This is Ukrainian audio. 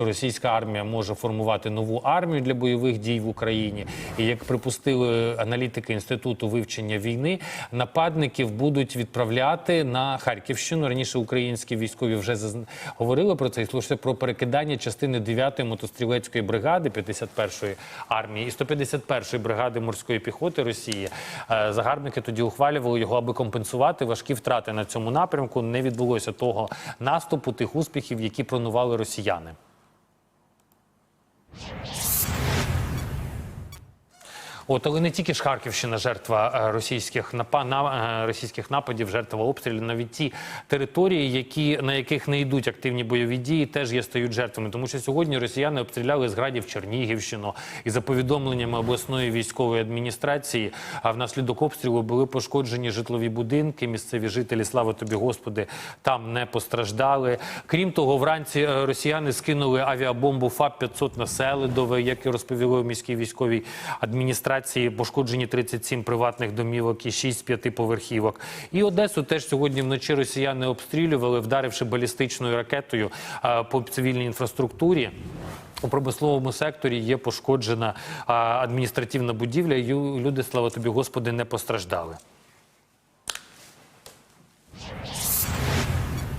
Російська армія може формувати нову армію для бойових дій в Україні. І як припустили аналітики інституту вивчення війни, нападників будуть відправляти на Харківщину. Раніше українські військові вже говорили про це. Йшлося про перекидання частини 9-ї мотострілецької бригади 51-ї армії і 151-ї бригади морської піхоти Росії. Е, Загарбники тоді ухвалювали його, аби компенсувати важкі втрати на цьому напрямку. Не відбулося того наступу, тих успіхів, які планували росіяни. От, але не тільки ж Харківщина жертва е, російських напа на е, російських нападів, жертва обстрілів. Навіть ті території, які на яких не йдуть активні бойові дії, теж є стають жертвами. Тому що сьогодні росіяни обстріляли з градів Чернігівщину, і за повідомленнями обласної військової адміністрації, а внаслідок обстрілу були пошкоджені житлові будинки. Місцеві жителі, слава тобі, Господи, там не постраждали. Крім того, вранці е, росіяни скинули авіабомбу ФАП-500 на Селидове, як і розповіли у міській військовій адміністрації. Пошкоджені 37 приватних домівок і 6 п'ятиповерхівок. І Одесу теж сьогодні вночі росіяни обстрілювали, вдаривши балістичною ракетою по цивільній інфраструктурі. У промисловому секторі є пошкоджена адміністративна будівля. і люди, слава тобі, Господи, не постраждали.